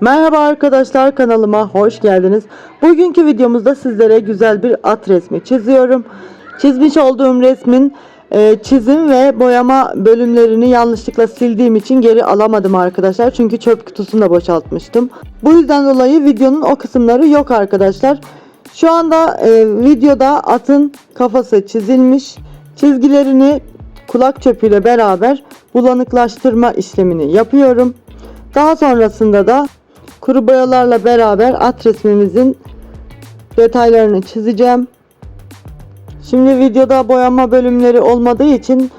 Merhaba arkadaşlar kanalıma hoş geldiniz. Bugünkü videomuzda sizlere güzel bir at resmi çiziyorum. Çizmiş olduğum resmin e, çizim ve boyama bölümlerini yanlışlıkla sildiğim için geri alamadım arkadaşlar. Çünkü çöp kutusunu da boşaltmıştım. Bu yüzden dolayı videonun o kısımları yok arkadaşlar. Şu anda e, videoda atın kafası çizilmiş. Çizgilerini kulak çöpüyle beraber bulanıklaştırma işlemini yapıyorum. Daha sonrasında da kuru boyalarla beraber at resmimizin detaylarını çizeceğim. Şimdi videoda boyama bölümleri olmadığı için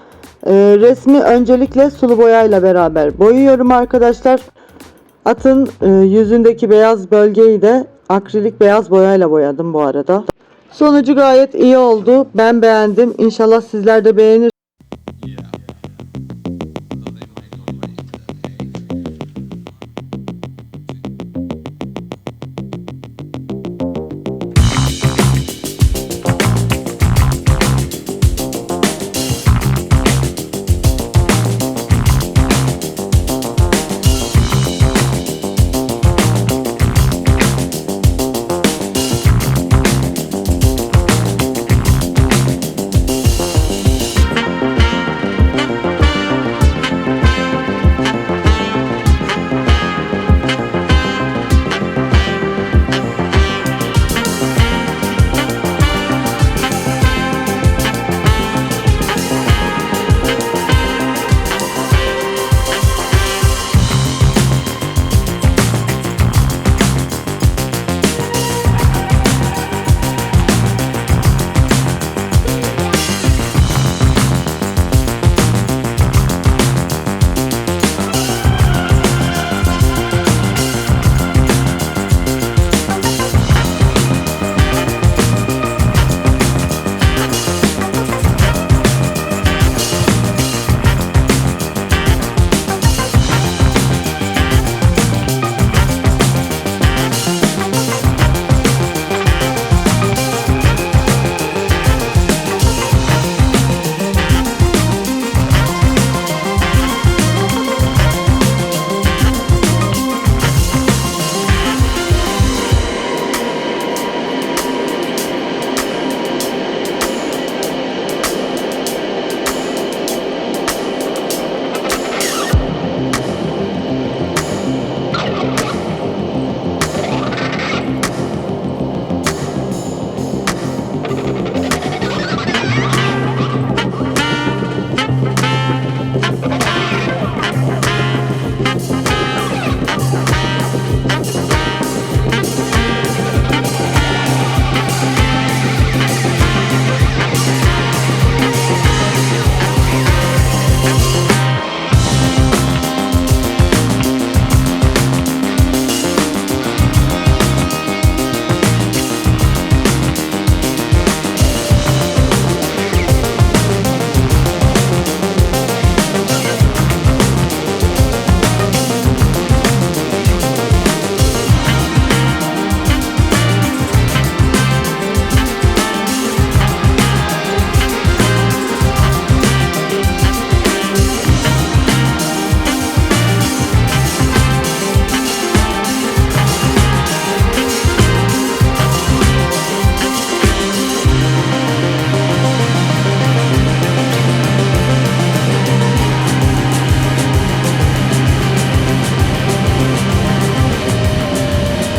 e, resmi öncelikle sulu boyayla beraber boyuyorum arkadaşlar. Atın e, yüzündeki beyaz bölgeyi de akrilik beyaz boyayla boyadım bu arada. Sonucu gayet iyi oldu. Ben beğendim. İnşallah sizler de beğenir.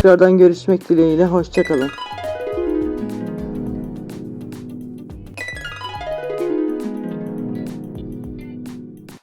Tekrardan görüşmek dileğiyle. Hoşçakalın.